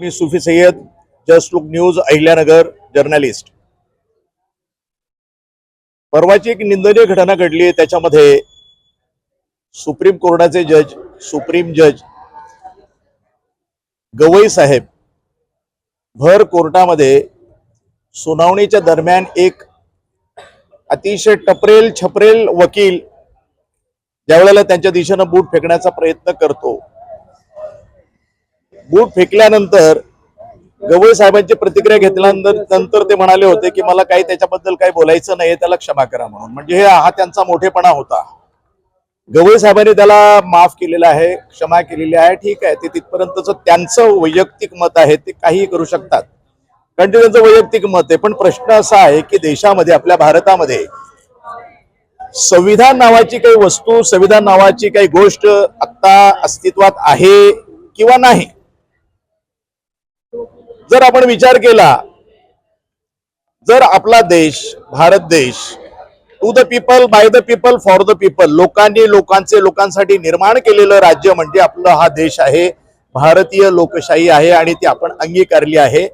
मी Sufi Sayyad Just Look News Ahilyanagar journalist. परवाची एक निंदनीय घटना घडली त्याच्यामध्ये सुप्रीम कोर्टाचे जज सुप्रीम जज गवई साहेब भर कोर्टामध्ये सुनावणीच्या दरम्यान एक अतिशय टपरेल छपरेल वकील ज्या वेळेला त्यांच्या दिशेनं बूट फेकण्याचा प्रयत्न करतो. बूट फेकल्यानंतर गवई साहेबांची प्रतिक्रिया घेतल्यानंतर नंतर ते म्हणाले होते की मला काही त्याच्याबद्दल काही बोलायचं नाही त्याला क्षमा करा म्हणून. म्हणजे हे हा त्यांचा मोठेपणा होता. गवई साहेबांनी त्याला माफ केलेलं आहे क्षमा केलेली आहे ठीक आहे. ते तिथपर्यंतच त्यांचं वैयक्तिक मत आहे ते काहीही करू शकतात. कारण ते त्यांचं वैयक्तिक मत आहे. पण प्रश्न असा आहे की देशामध्ये आपल्या भारतामध्ये संविधान नावाची काही वस्तू संविधान नावाची काही गोष्ट आता अस्तित्वात आहे किंवा नाही? जर आपण विचार केला जर आपला देश भारत देश to the people by the people for the people लोकांनी लोकांचे लोकांसाठी निर्माण केलेलं राज्य म्हणजे आपलं हा देश आहे भारतीय लोकशाही आहे आणि ती आपण अंगीकारली आहे.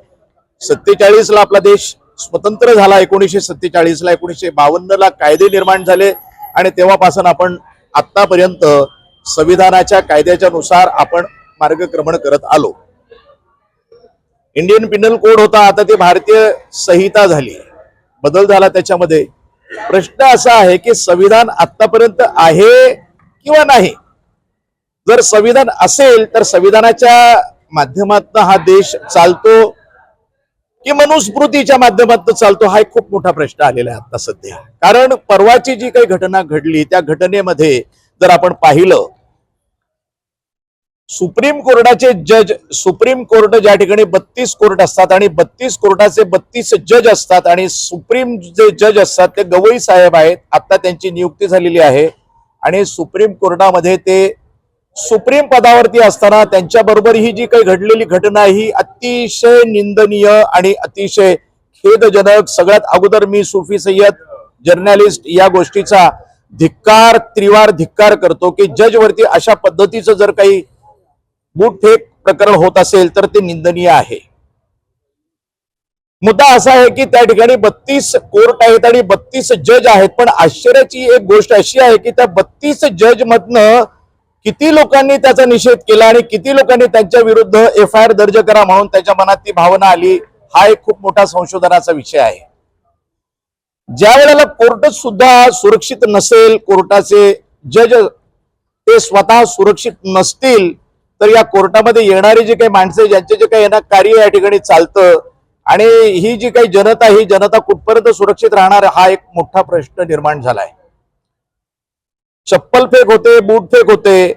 सत्तेचाळीस ला आपला देश स्वतंत्र झाला एकोणीसशे सत्तेचाळीस ला एकोणीसशे बावन्न ला कायदे निर्माण झाले आणि तेव्हापासून आपण आतापर्यंत संविधानाच्या कायद्याच्या नुसार आपण मार्गक्रमण करत आलो. इंडियन पिनल कोड होता आता ते भारतीय संहिता झाली. बदल झाला त्याच्यामध्ये. प्रश्न असा आहे की संविधान आतापर्यंत आहे किंवा नाही? जर संविधान असेल तर संविधानाच्या माध्यमातून हा देश चालतो की मनुस्मृतीच्या माध्यमातून चालतो हा एक खूप मोठा प्रश्न आलेला आहे आता सध्या. कारण परवाची जी काही घटना घडली त्या घटनेमध्ये जर आपण पाहिलं सुप्रीम कोर्टाचे जज सुप्रीम कोर्ट ज्या ठिकाणी बत्तीस कोर्ट असतात आणि बत्तीस कोर्टाचे बत्तीस जज असतात आणि सुप्रीम जे जज असतात ते गवई साहेब आहेत आता त्यांची नियुक्ती झालेली आहे. आणि सुप्रीम कोर्टामध्ये ते सुप्रीम पदावरती असताना त्यांच्याबरोबर ही जी काही घडलेली घटना ही अतिशय निंदनीय आणि अतिशय खेदजनक. सगळ्यात अगोदर मी सुफी सय्यद जर्नलिस्ट या गोष्टीचा धिक्कार त्रिवार धिक्कार करतो की जजवरती अशा पद्धतीचं जर काही बूटफेक प्रकरण होत असेल तर ते निंदनीय आहे. मुद्दा असा आहे की त्या ठिकाणी बत्तीस कोर्ट आहेत आणि बत्तीस जज आहेत पण आश्चर्याची एक गोष्ट अशी आहे की त्या बत्तीस जज मधनं किती लोकांनी त्याचा निषेध केला आणि किती लोकांनी त्यांच्या विरुद्ध एफ आय आर दर्ज करा म्हणून त्याच्या मनात ती भावना आली हा एक खूप मोठा संशोधनाचा विषय आहे. ज्या वेळेला कोर्ट सुद्धा सुरक्षित नसेल कोर्टाचे जज ते स्वतः सुरक्षित नसतील तर या कोर्टामध्ये येणारी जी काही माणसं ज्यांचे जे काही येणार कार्य या ठिकाणी चालतं आणि ही जी काही जनता ही जनता कुठपर्यंत सुरक्षित राहणार हा एक मोठा प्रश्न निर्माण झालाय. चप्पल फेक होते बूट फेक होते.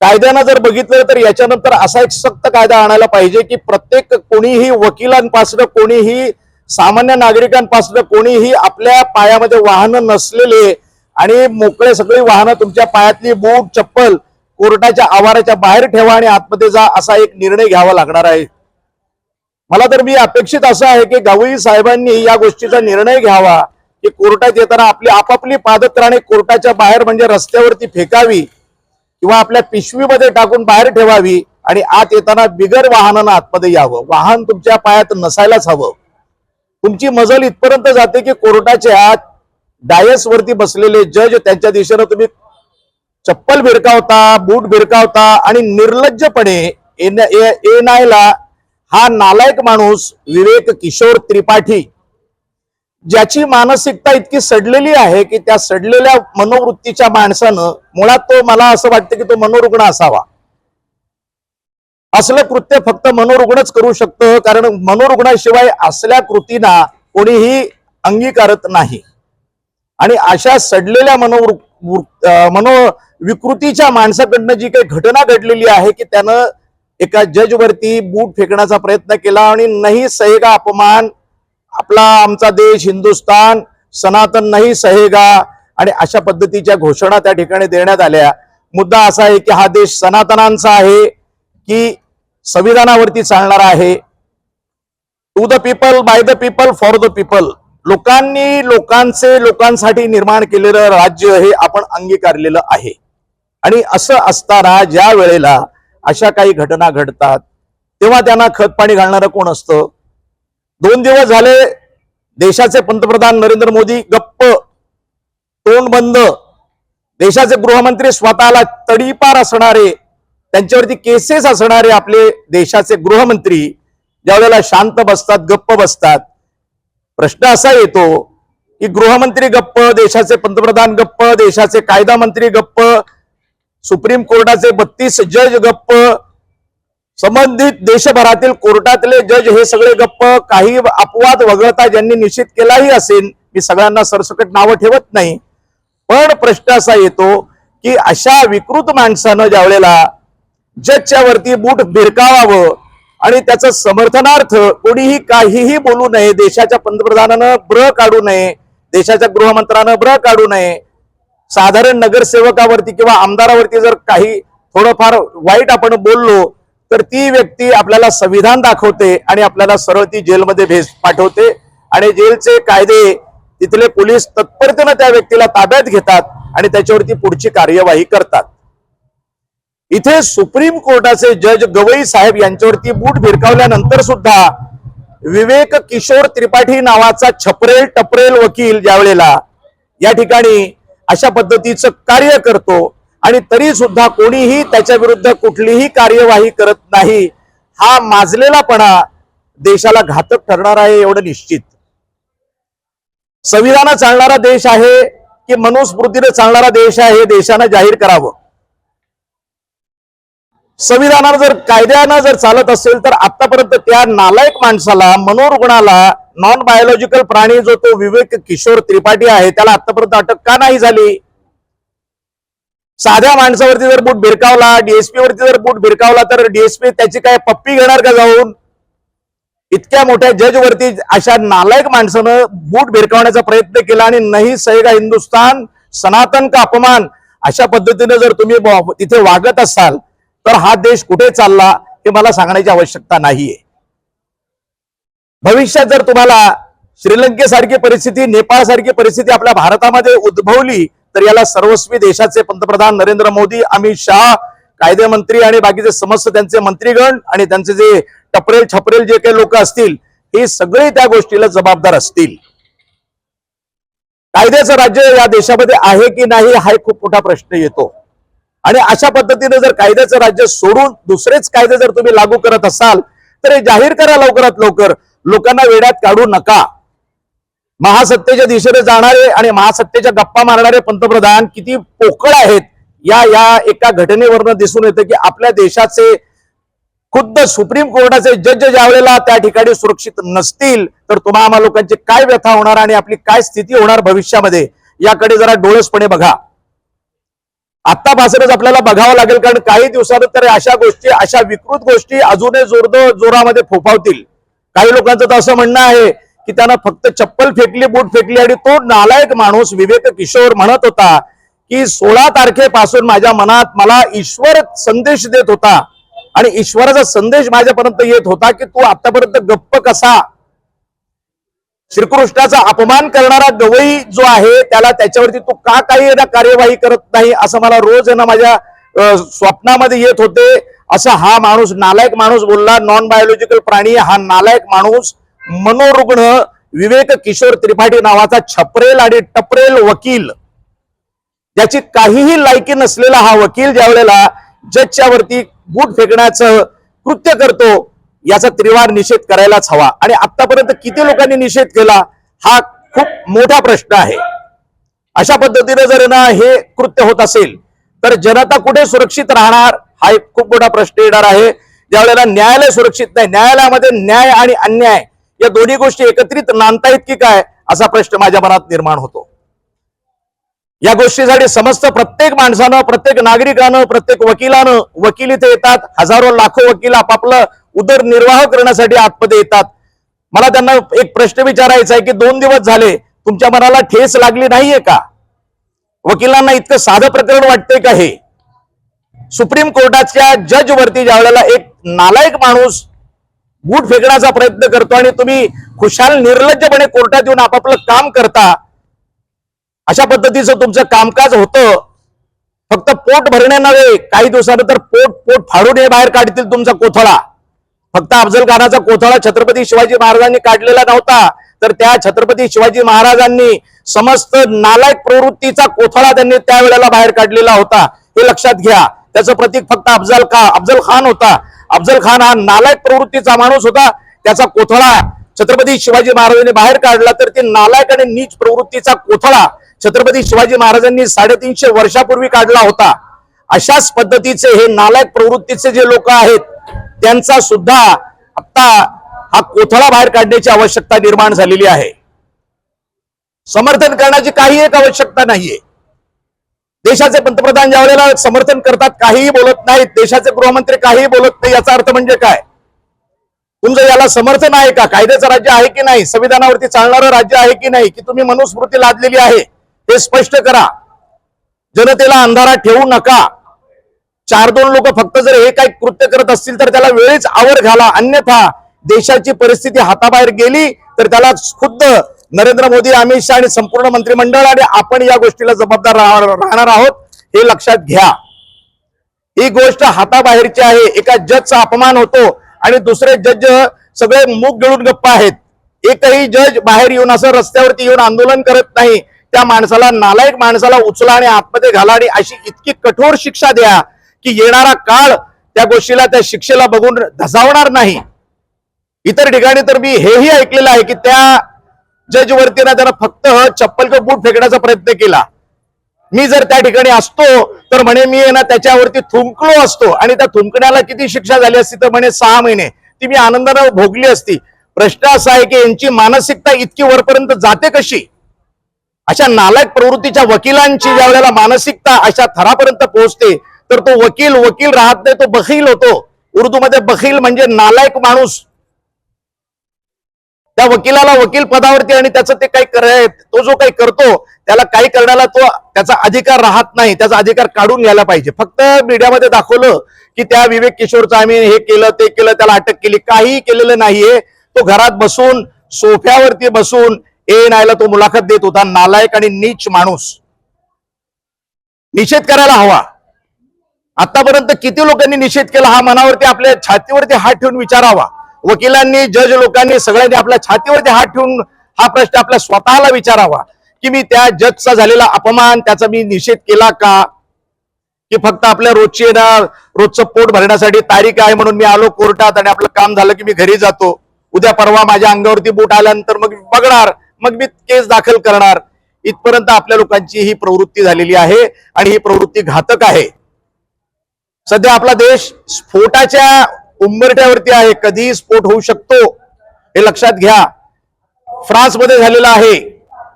कायद्यानं जर बघितलं तर याच्यानंतर असा एक सक्त कायदा आणायला पाहिजे की प्रत्येक कोणीही वकिलांपासून कोणीही सामान्य नागरिकांपासून कोणीही आपल्या पायामध्ये वाहनं नसलेले आणि मोकळे सगळी वाहनं तुमच्या पायातली बूट चप्पल कोर्टाच्या आवाराच्या बाहेर ठेवा आणि आतमध्ये जा असा एक निर्णय घ्यावा लागणार आहे. मला तर मी अपेक्षित असं आहे की गवई साहेबांनी या गोष्टीचा निर्णय घ्यावा की कोर्टात येताना आपली आपापली पादत्राणे कोर्टाच्या बाहेर म्हणजे रस्त्यावरती फेकावी किंवा आपल्या पिशवीमध्ये टाकून बाहेर ठेवावी आणि आत येताना बिगर वाहनानं आतमध्ये यावं. वाहन तुमच्या पायात नसायलाच हवं. तुमची मजल इथपर्यंत जाते की कोर्टाच्या डायस वरती बसलेले जज त्यांच्या दिशेनं तुम्ही चप्पल भिरकावता बूट भिरकावता आणि निर्लज्जपणे एनआयला हा नालायक माणूस विवेक किशोर त्रिपाठी ज्याची मानसिकता इतकी सडलेली आहे की त्या सडलेल्या मनोवृत्तीच्या माणसानं मुळात तो मला असं वाटतं की तो मनोरुग्ण असावा. असलं कृत्य फक्त मनोरुग्णच करू शकतं कारण मनोरुग्णाशिवाय असल्या कृतींना कोणीही अंगीकारत नाही. आणि अशा सडलेल्या मनोवृत्ती मनो विकृतीच्या माणसाकडनं जी काही घटना घडलेली आहे की त्यानं एका जजवरती बूट फेकण्याचा प्रयत्न केला आणि नाही सहेगा अपमान आपला आमचा देश हिंदुस्तान सनातन नाही सहेगा आणि अशा पद्धतीच्या घोषणा त्या ठिकाणी देण्यात आल्या. मुद्दा असा आहे की हा देश सनातनांचा आहे की संविधानावरती चालणारा आहे. To the people by the people for the people लोकांनी लोकांचे लोकांसाठी निर्माण केलेलं राज्य हे आपण अंगीकारलेलं आहे. आणि असं असताना ज्या वेळेला अशा काही घटना घडतात तेव्हा त्यांना खत पाणी घालणारं कोण असतं? दोन दिवस झाले देशाचे पंतप्रधान नरेंद्र मोदी गप्प तोंड बंद. देशाचे गृहमंत्री स्वतःला तडीपार असणारे त्यांच्यावरती केसेस असणारे आपले देशाचे गृहमंत्री ज्या वेळेला शांत बसतात गप्प बसतात प्रश्न असा येतो की गृहमंत्री गप्प देशाचे पंतप्रधान गप्प देशाचे कायदा मंत्री गप्प सुप्रीम कोर्टाचे बत्तीस जज गप्प संबंधित देशभरातील कोर्टातले जज हे सगळे गप्प काही अपवाद वगळता ज्यांनी निश्चित केलाही असेल मी सगळ्यांना सरसकट नावं ठेवत नाही. पण प्रश्न असा येतो की अशा विकृत माणसानं ज्यावेळेला जजच्या वरती बूट भिरकावावं आणि त्याचं समर्थनार्थ कोणीही काहीही बोलू नये देशाच्या पंतप्रधानानं ब्र काढू नये देशाच्या गृहमंत्र्यानं ब्र काढू नये साधारण नगरसेवकावरती किंवा आमदारावरती जर काही थोडंफार वाईट आपण बोललो तर ती व्यक्ती आपल्याला संविधान दाखवते आणि आपल्याला सरळ ती जेलमध्ये भेस पाठवते. आणि जेलचे कायदे तिथले पोलीस तत्परतेनं त्या व्यक्तीला ताब्यात घेतात आणि त्याच्यावरती पुढची कार्यवाही करतात. इथे सुप्रीम कोर्टाचे जज गवई साहेब यांच्यावरती बूट भिरकावल्यानंतर सुद्धा विवेक किशोर त्रिपाठी नावाचा छपरेल टपरेल वकील ज्यावेळेला या ठिकाणी अशा पद्धतीचं कार्य करतो आणि तरी सुद्धा कोणीही त्याच्या विरुद्ध कुठलीही कार्यवाही करत नाही हा माजलेलापणा देशाला घातक ठरणार आहे एवढं निश्चित. संविधान चालणारा देश आहे की मनुस्मृतीने चालणारा देश आहे हे देशानं जाहीर करावं. संविधानानं जर कायद्यानं जर चालत असेल तर आतापर्यंत त्या नालायक माणसाला मनोरुग्णाला नॉन बायोलॉजिकल प्राणी जो तो विवेक किशोर त्रिपाठी आहे त्याला आतापर्यंत अटक का नाही झाली? साध्या माणसावरती जर बूट भिरकावला डीएसपी वरती जर बूट भिरकावला तर डीएसपी त्याची काय पप्पी घेणार का जाऊन? इतक्या मोठ्या जज वरती अशा नालायक माणसानं बूट भिरकावण्याचा प्रयत्न केला आणि नाही सैगा हिंदुस्तान सनातन का अपमान? अशा पद्धतीने जर तुम्ही तिथे वागत असाल तर हा देश कुठे चालला हे मला सांगण्याची आवश्यकता नाहीये. भविष्यात जर तुम्हाला श्रीलंकेसारखी परिस्थिती नेपाळ सारखी परिस्थिती आपल्या भारतामध्ये उद्भवली तर याला सर्वस्वी देशाचे पंतप्रधान नरेंद्र मोदी अमित शहा कायदे मंत्री आणि बाकीचे समस्त त्यांचे मंत्रीगण आणि त्यांचे जे टपरेल छपरेल जे काही लोक असतील हे सगळे त्या गोष्टीला जबाबदार असतील. कायद्याचं राज्य या देशामध्ये आहे की नाही हा खूप मोठा प्रश्न येतो. आणि अशा पद्धतीने जर कायद्याचं राज्य सोडून दुसरेच कायदे जर तुम्ही लागू करत असाल तर हे जाहीर करा लवकरात लवकर. लोकांना वेड्यात काढू नका. महासत्तेच्या दिशेने जाणारे आणि महासत्तेच्या गप्पा मारणारे पंतप्रधान किती पोकळ आहेत या या एका घटनेवरनं दिसून येतं की आपल्या देशाचे खुद्द सुप्रीम कोर्टाचे जज ज्या वेळेला त्या ठिकाणी सुरक्षित नसतील तर तुम्हा आम्हा लोकांची काय व्यथा होणार आणि आपली काय स्थिती होणार भविष्यामध्ये? याकडे जरा डोळसपणे बघा. आत्तापासूनच आपल्याला बघावं लागेल कारण काही दिवसानंतर अशा गोष्टी अशा विकृत गोष्टी अजूनही जोरद जोरामध्ये फोफावतील. काही लोकांचं तर असं म्हणणं आहे की त्यानं फक्त चप्पल फेकली बूट फेकली आणि तो नालायक माणूस विवेक किशोर म्हणत होता की सोळा तारखेपासून माझ्या मनात मला ईश्वर संदेश देत होता. आणि ईश्वराचा संदेश माझ्यापर्यंत येत होता की तू आतापर्यंत गप्प कसा? श्रीकृष्णाचा अपमान करणारा गवई जो आहे त्याला त्याच्यावरती तू का काही कार्यवाही करत नाही असं मला रोज ना माझ्या स्वप्नामध्ये येत होते. असा हा माणूस नालायक माणूस बोलला नॉन बायोलॉजिकल प्राणी हा नालायक माणूस मनोरुग्ण विवेक किशोर त्रिपाठी नावाचा छपरेल आणि टपरेल वकील. ज्याची काहीही लायकी नसलेला हा वकील ज्या वेळेला जजच्या वरती बूट फेकण्याचं कृत्य करतो याचा त्रिवार निषेध करायलाच हवा. आणि आतापर्यंत किती लोकांनी निषेध केला हा खूप मोठा प्रश्न आहे. अशा पद्धतीने जर ना हे कृत्य होत असेल तर जनता कुठे सुरक्षित राहणार? हा एक खूप मोठा प्रश्न येणार आहे. ज्यावेळेला न्यायालय सुरक्षित नाही न्यायालयामध्ये न्याय आणि अन्याय या दोन्ही गोष्टी एकत्रित नांदतायत की काय असा प्रश्न माझ्या मनात निर्माण होतो. या गोष्टीसाठी समस्त प्रत्येक माणसानं प्रत्येक नागरिकानं प्रत्येक वकिलानं वकील इथे येतात हजारो लाखो वकील आपापलं उदरनिर्वाह करण्यासाठी आतमध्ये येतात. मला त्यांना एक प्रश्न विचारायचा आहे की दोन दिवस झाले तुमच्या मनाला ठेस लागली नाहीये का? वकिलांना इतकं साधं प्रकरण वाटतंय का हे? सुप्रीम कोर्टाच्या जज वरती ज्या वेळेला एक नालायक माणूस बूट फेकण्याचा प्रयत्न करतो आणि तुम्ही खुशाल निर्लज्जपणे कोर्टात येऊन आपापलं काम करता अशा पद्धतीचं तुमचं कामकाज होतं. फक्त पोट भरणे नव्हे काही दिवसानंतर पोट पोट फाडून हे बाहेर काढतील तुमचा कोथळा. फक्त अफजल खानाचा कोथळा छत्रपती शिवाजी महाराजांनी काढलेला नव्हता. तर त्या छत्रपती शिवाजी महाराजांनी समस्त नालायक प्रवृत्तीचा कोथळा त्यांनी त्यावेळेला बाहेर काढलेला होता. हे लक्षात घ्या. त्याचं प्रतीक फक्त अफजल खा अफजल खान होता. अफजल खान हा नालायक प्रवृत्तीचा माणूस होता. त्याचा कोथळा छत्रपती शिवाजी महाराजांनी बाहेर काढला तर ते नालायक आणि नीच प्रवृत्तीचा कोथळा छत्रपती शिवाजी महाराजांनी साडेतीनशे वर्षापूर्वी काढला होता. अशाच पद्धतीचे हे नालायक प्रवृत्तीचे जे लोक आहेत त्यांचा सुद्धा आता हा कोथळा बाहेर काढण्याची आवश्यकता निर्माण झालेली आहे. समर्थन करण्याची काही एक आवश्यकता नाहीये. देशाचे पंतप्रधान ज्या वेळेला समर्थन करतात काहीही बोलत नाहीत देशाचे गृहमंत्री काहीही बोलत नाही याचा अर्थ म्हणजे काय? तुमचं याला समर्थन आहे का? कायद्याचं राज्य आहे की नाही? संविधानावरती चालणारं राज्य आहे की नाही? की तुम्ही मनुस्मृती लादलेली आहे? हे स्पष्ट करा. जनतेला अंधारात ठेवू नका. चार दोन लोक फक्त जर हे काही कृत्य करत असतील तर त्याला वेळीच आवर घाला. अन्यथा देशाची परिस्थिती हाताबाहेर गेली तर त्याला खुद्द नरेंद्र मोदी अमित शहा आणि संपूर्ण मंत्रिमंडळ आणि आपण या गोष्टीला जबाबदार राहणार आहोत हे लक्षात घ्या. ही गोष्ट हाताबाहेरची आहे. एका जजचा अपमान होतो आणि दुसरे जज सगळे मुख गिळून गप्प आहेत. एकही जज बाहेर येऊन असं रस्त्यावरती येऊन आंदोलन करत नाही. त्या माणसाला नालायक माणसाला उचला आणि आतमध्ये घाला आणि अशी इतकी कठोर शिक्षा द्या. की येणारा काळ त्या गोष्टीला त्या शिक्षेला बघून धसावणार नाही. इतर ठिकाणी तर मी हेही ऐकलेलं आहे की त्या जज वरती ना त्यानं फक्त चप्पल किंवा बूट फेकण्याचा प्रयत्न केला. मी जर त्या ठिकाणी असतो तर म्हणे मी ना त्याच्यावरती थुंकलो असतो आणि त्या थुंकण्याला किती शिक्षा झाली असती तर म्हणे सहा महिने. ती मी आनंदानं भोगली असती. प्रश्न असा आहे की यांची मानसिकता इतकी वरपर्यंत जाते कशी? अशा नालायक प्रवृत्तीच्या वकिलांची ज्या वेळेला मानसिकता अशा थरापर्यंत पोहोचते तर तो वकील वकील राहत नाही तो बखील होतो. उर्दूमध्ये बखील म्हणजे नालायक माणूस. त्या वकिलाला वकील पदावरती आणि त्याचं ते काही कर तो जो काही करतो त्याला काही करण्याला तो त्याचा अधिकार राहत नाही. त्याचा अधिकार काढून घ्यायला पाहिजे. फक्त मीडियामध्ये दाखवलं की त्या विवेक किशोरचं आम्ही हे केलं ते केलं त्याला अटक केली. काहीही केलेलं नाहीये. तो घरात बसून सोफ्यावरती बसून ए नायला तो मुलाखत देत होता. नालायक आणि नीच माणूस. निषेध करायला हवा. आतापर्यंत किती लोकांनी निषेध केला हा मनावरती आपल्या छातीवरती हात ठेवून विचारावा. वकिलांनी जज लोकांनी सगळ्यांनी आपल्या छातीवरती हात ठेवून हा प्रश्न आपल्या स्वतःला विचारावा. की मी त्या जजचा झालेला अपमान त्याचा मी निषेध केला का? की फक्त आपल्या रोजची ना रोजचं पोट भरण्यासाठी तारीख आहे म्हणून मी आलो कोर्टात आणि आपलं काम झालं की मी घरी जातो. उद्या परवा माझ्या अंगावरती बोट आल्यानंतर मग मी बघणार मग मी केस दाखल करणार. इथपर्यंत आपल्या लोकांची ही प्रवृत्ती झालेली आहे आणि ही प्रवृत्ती घातक आहे. सध्या आपला देश स्फोटाच्या उंबरट्यावरती आहे. कधीही स्फोट होऊ शकतो. हे लक्षात घ्या. फ्रान्समध्ये झालेला आहे.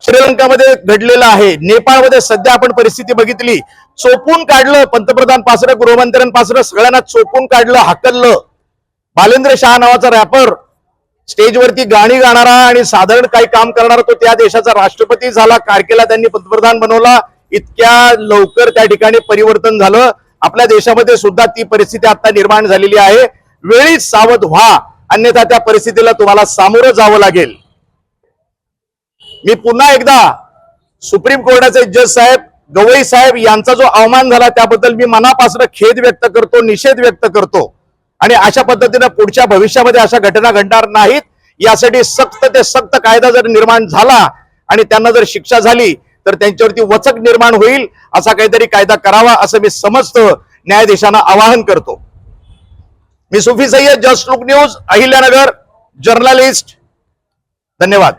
श्रीलंकामध्ये घडलेलं आहे. नेपाळमध्ये सध्या आपण परिस्थिती बघितली. चोपून काढलं. पंतप्रधान पासरं गृहमंत्र्यांपासरं सगळ्यांना चोपून काढलं हाकललं. बालेंद्र शाह नावाचा रॅपर स्टेजवरती गाणी गाणारा आणि साधारण काही काम करणारा तो त्या देशाचा राष्ट्रपती झाला. कारकेला त्यांनी पंतप्रधान बनवला. इतक्या लवकर त्या ठिकाणी परिवर्तन झालं. आपल्या देशामध्ये सुद्धा ती परिस्थिती आता निर्माण झालेली आहे. वेळीच सावध व्हा. अन्यथा त्या परिस्थितीला तुम्हाला सामोरं जावं लागेल. मी पुन्हा एकदा सुप्रीम कोर्टाचे जज साहेब गवई साहेब यांचा जो अवमान झाला त्याबद्दल मी मनापासून खेद व्यक्त करतो निषेध व्यक्त करतो. आणि अशा पद्धतीनं पुढच्या भविष्यामध्ये अशा घटना घडणार नाहीत. यासाठी सक्त ते सक्त कायदा जर निर्माण झाला आणि त्यांना जर शिक्षा झाली तर त्यांच्यावरती वचक निर्माण होईल असा काहीतरी कायदा करावा असं मी समस्त न्यायाधीशांना आवाहन करतो. मी Sufi Sayyad Just Look News Ahilyanagar journalist. धन्यवाद.